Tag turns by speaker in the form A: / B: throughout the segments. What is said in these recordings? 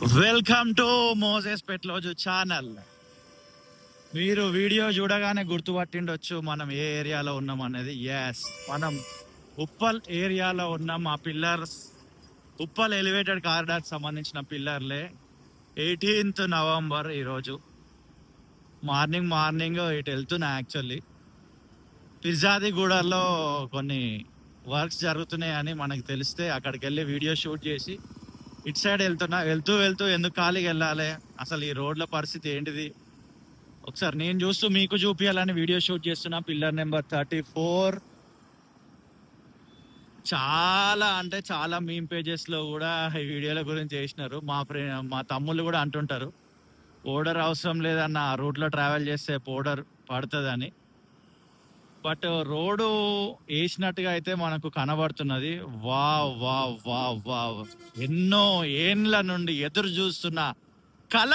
A: Welcome to Moses Petloju channel మీరు video చూడగానే గుర్తుపట్టిండొచ్చు మనం ఏ ఏరియాలో ఉన్నాం అనేది. ఎస్ మనం ఉప్పల్ ఏరియాలో ఉన్నాం. ఆ పిల్లర్స్ ఉప్పల్ ఎలివేటెడ్ కారిడార్ సంబంధించిన పిల్లర్లే. ఎయిటీన్త్ నవంబర్ ఈరోజు. మార్నింగ్ మార్నింగ్ ఇటు వెళ్తున్నా యాక్చువల్లీ. పిర్జాదిగూడలో కొన్ని వర్క్స్ జరుగుతున్నాయని మనకు తెలిస్తే అక్కడికి వెళ్ళి వీడియో షూట్ చేసి ఇటు సైడ్ వెళ్తున్నా వెళ్తూ వెళ్తూ ఎందుకు ఖాళీకి వెళ్ళాలి? అసలు ఈ రోడ్ల పరిస్థితి ఏంటిది? ఒకసారి నేను చూస్తూ మీకు చూపించాలని వీడియో షూట్ చేస్తున్నా పిల్లర్ నెంబర్ థర్టీ ఫోర్. చాలా అంటే చాలా మీమ్ పేజెస్లో కూడా ఈ వీడియోల గురించి చేసినారు. మా ఫ్రెండ్ మా తమ్ముళ్ళు కూడా అంటుంటారు పౌడర్ అవసరం లేదన్న ఆ రూట్లో ట్రావెల్ చేస్తే పౌడర్ పడుతుందని. బట్ రోడ్డు వేసినట్టుగా అయితే మనకు కనబడుతున్నది. Wow wow wow wow. ఎన్నో ఏండ్ల నుండి ఎదురు చూస్తున్న కళ.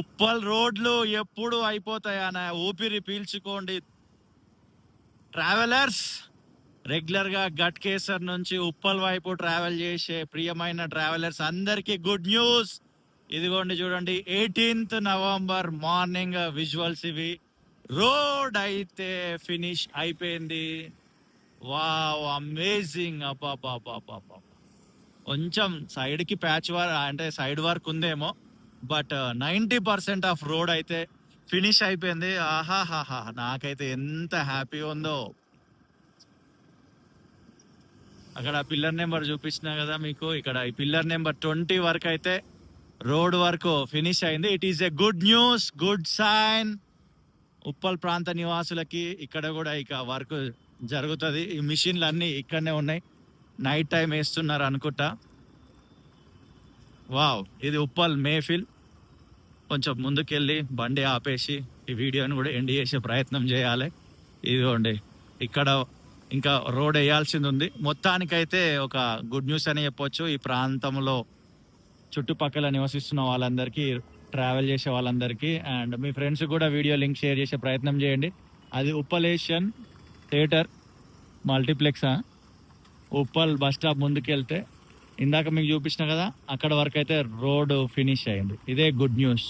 A: ఉప్పల్ రోడ్లు ఎప్పుడు అయిపోతాయన ఊపిరి పీల్చుకోండి. ట్రావెలర్స్ రెగ్యులర్గా గట్కేసర్ నుంచి ఉప్పల్ వైపు ట్రావెల్ చేసే ప్రియమైన ట్రావెలర్స్ అందరికీ గుడ్ న్యూస్. ఇదిగోండి చూడండి ఎయిటీన్త్ నవంబర్ మార్నింగ్ విజువల్స్ ఇవి. రోడ్ అయితే ఫినిష్ అయిపోయింది. Wow amazing. అబ్బాబాబాబాబా కొంచెం సైడ్కి ప్యాచ్ వర్క్ అంటే సైడ్ వర్క్ ఉందేమో but uh, ninety percent of road అయితే ఫినిష్ అయిపోయింది. ఆహాహాహా నాకైతే ఎంత హ్యాపీ ఉందో. అక్కడ పిల్లర్ నెంబర్ చూపించిన కదా మీకు. ఇక్కడ ఈ పిల్లర్ నెంబర్ ట్వంటీ వరకు అయితే రోడ్ వరకు ఫినిష్ అయింది. It is a good news good sign Uppal ప్రాంత నివాసులకి ఇక్కడ కూడా ఇక వర్క్ జరుగుతుంది. ఈ మిషన్లు అన్నీ ఇక్కడనే ఉన్నాయి. నైట్ టైం వేస్తున్నారు అనుకుంటా. వావ్ ఇది ఉప్పల్ మేఫిల్. కొంచెం ముందుకెళ్ళి బండి ఆపేసి ఈ వీడియోని కూడా ఎండ్ చేసే ప్రయత్నం చేయాలి. ఇదిగోండి ఇక్కడ ఇంకా రోడ్ వేయాల్సింది ఉంది. మొత్తానికైతే ఒక గుడ్ న్యూస్ అని చెప్పొచ్చు. ఈ ప్రాంతంలో చుట్టుపక్కల నివసిస్తున్న వాళ్ళందరికీ ట్రావెల్ చేసే వాళ్ళందరికీ. అండ్ మీ ఫ్రెండ్స్ కూడా వీడియో లింక్ షేర్ చేసే ప్రయత్నం చేయండి. అది ఉప్పలేషన్ theatre multiplex Uppal bus stop ముందుకెళ్తే ఇందాక మీకు చూపించిన కదా అక్కడ వరకు అయితే రోడ్ ఫినిష్ అయింది. ఇదే గుడ్ న్యూస్